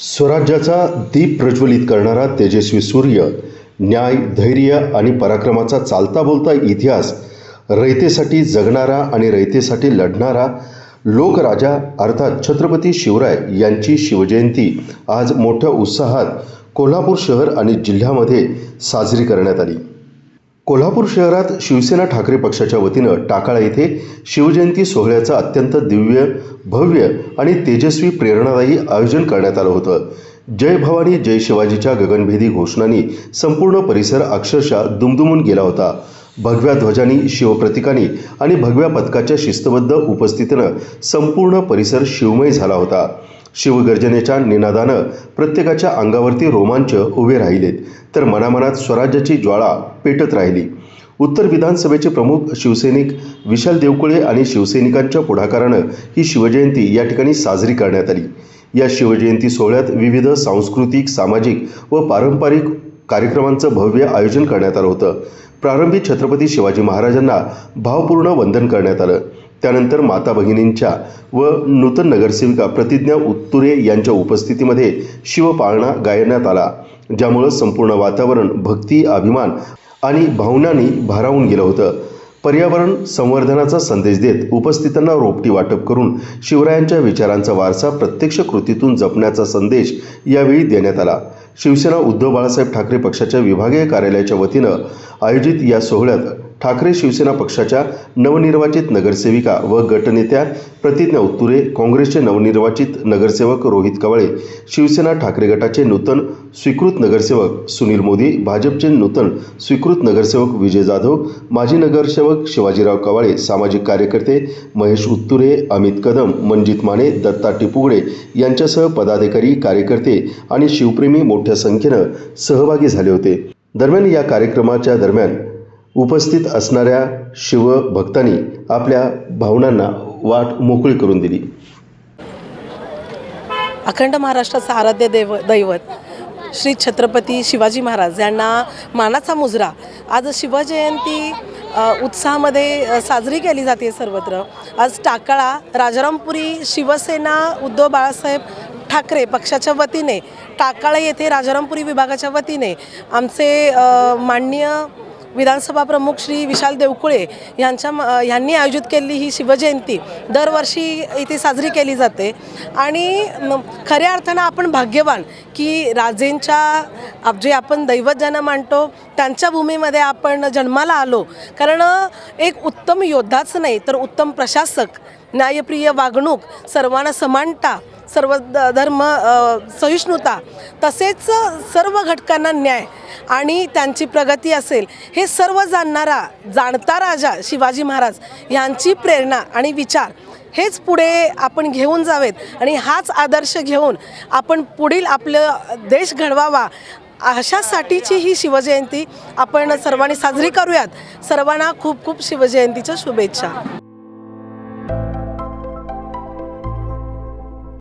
स्वराज्याचा दीप प्रज्वलित करणारा तेजस्वी सूर्य न्याय धैर्य आणि पराक्रमाचा चालता बोलता इतिहास रयतेसाठी जगणारा आणि रयतेसाठी लढणारा लोकराजा अर्थात छत्रपती शिवराय यांची शिवजयंती आज मोठ्या उत्साहात कोल्हापूर शहर आणि जिल्ह्यामध्ये साजरी करण्यात आली. कोल्हापूर शहरात शिवसेना ठाकरे पक्षाच्या वतीनं टाकाळा येथे शिवजयंती सोहळ्याचं अत्यंत दिव्य भव्य आणि तेजस्वी प्रेरणादायी आयोजन करण्यात आलं होतं. जय भवानी जय शिवाजीच्या गगनभेदी घोषणांनी संपूर्ण परिसर अक्षरशः दुमदुमून गेला होता. भगव्या ध्वजांनी शिवप्रतिकांनी आणि भगव्या पथकाच्या शिस्तबद्ध उपस्थितीनं संपूर्ण परिसर शिवमय झाला होता. शिवगर्जनेच्या निनादानं प्रत्येकाच्या अंगावरती रोमांच उभे राहिलेत. तर मनामनात स्वराज्याची ज्वाळा पेटत राहिली. उत्तर विधानसभेचे प्रमुख शिवसैनिक विशाल देवकुळे आणि शिवसैनिकांच्या पुढाकारानं ही शिवजयंती या ठिकाणी साजरी करण्यात आली. या शिवजयंती सोहळ्यात विविध सांस्कृतिक सामाजिक व पारंपरिक कार्यक्रमांचं भव्य आयोजन करण्यात आलं होतं. प्रारंभी छत्रपती शिवाजी महाराजांना भावपूर्ण वंदन करण्यात आलं. त्यानंतर माता भगिनींच्या व नूतन नगरसेविका प्रतिज्ञा उत्तुरे यांच्या उपस्थितीमध्ये शिवपाळणा गायण्यात आला ज्यामुळं संपूर्ण वातावरण भक्ती अभिमान आणि भावनांनी भारावून गेलं होतं. पर्यावरण संवर्धनाचा संदेश देत उपस्थितांना रोपटी वाटप करून शिवरायांच्या विचारांचा वारसा प्रत्यक्ष कृतीतून जपण्याचा संदेश यावेळी देण्यात आला. शिवसेना उद्धव बाळासाहेब ठाकरे पक्षाच्या विभागीय कार्यालयाच्या वतीनं आयोजित या सोहळ्यात ठाकरे शिवसेना पक्षाच्या नवनिर्वाचित नगरसेविका व गटनेत्या प्रतिज्ञा उत्तुरे काँग्रेसचे नवनिर्वाचित नगरसेवक रोहित कवळे शिवसेना ठाकरे गटाचे नूतन स्वीकृत नगरसेवक सुनील मोदी भाजपचे नूतन स्वीकृत नगरसेवक विजय जाधव माजी नगरसेवक शिवाजीराव कवाळे सामाजिक कार्यकर्ते महेश उत्तुरे अमित कदम मनजित माने दत्ता टिपुगडे यांच्यासह पदाधिकारी कार्यकर्ते आणि शिवप्रेमी मोठ्या संख्येनं सहभागी झाले होते. दरम्यान या कार्यक्रमाच्या दरम्यान उपस्थित असणाऱ्या शिवभक्तांनी आपल्या भावनांना वाट मोकळी करून दिली. अखंड महाराष्ट्राचं आराध्य देव दैवत श्री छत्रपती शिवाजी महाराज यांना मानाचा मुजरा. आज शिवजयंती उत्साहामध्ये साजरी केली जाते सर्वत्र. आज टाकाळा राजारामपुरी शिवसेना उद्धव बाळासाहेब ठाकरे पक्षाच्या वतीने टाकाळा येथे राजारामपुरी विभागाच्या वतीने आमचे माननीय विधानसभा प्रमुख श्री विशाल देवकुळे यांच्या म- यांनी आयोजित केलेली ही शिवजयंती. दरवर्षी इथे साजरी केली जाते. आणि खऱ्या अर्थानं आपण भाग्यवान की राजेंच्या जे आपण दैवत ज्यांना मानतो त्यांच्या भूमीमध्ये आपण जन्माला आलो. कारण एक उत्तम योद्धाच नाही तर उत्तम प्रशासक न्यायप्रिय वागणूक सर्वांना समानता सर्व धर्म सहिष्णुता तसेच सर्व घटकांना न्याय आणि त्यांची प्रगती असेल हे सर्व जाणणारा जाणता राजा शिवाजी महाराज यांची प्रेरणा आणि विचार हेच पुढे आपण घेऊन जावेत. आणि हाच आदर्श घेऊन आपण पुढील आपलं देश घडवावा अशासाठीची ही शिवजयंती आपण सर्वांनी साजरी करूयात. सर्वांना खूप खूप शिवजयंतीच्या शुभेच्छा.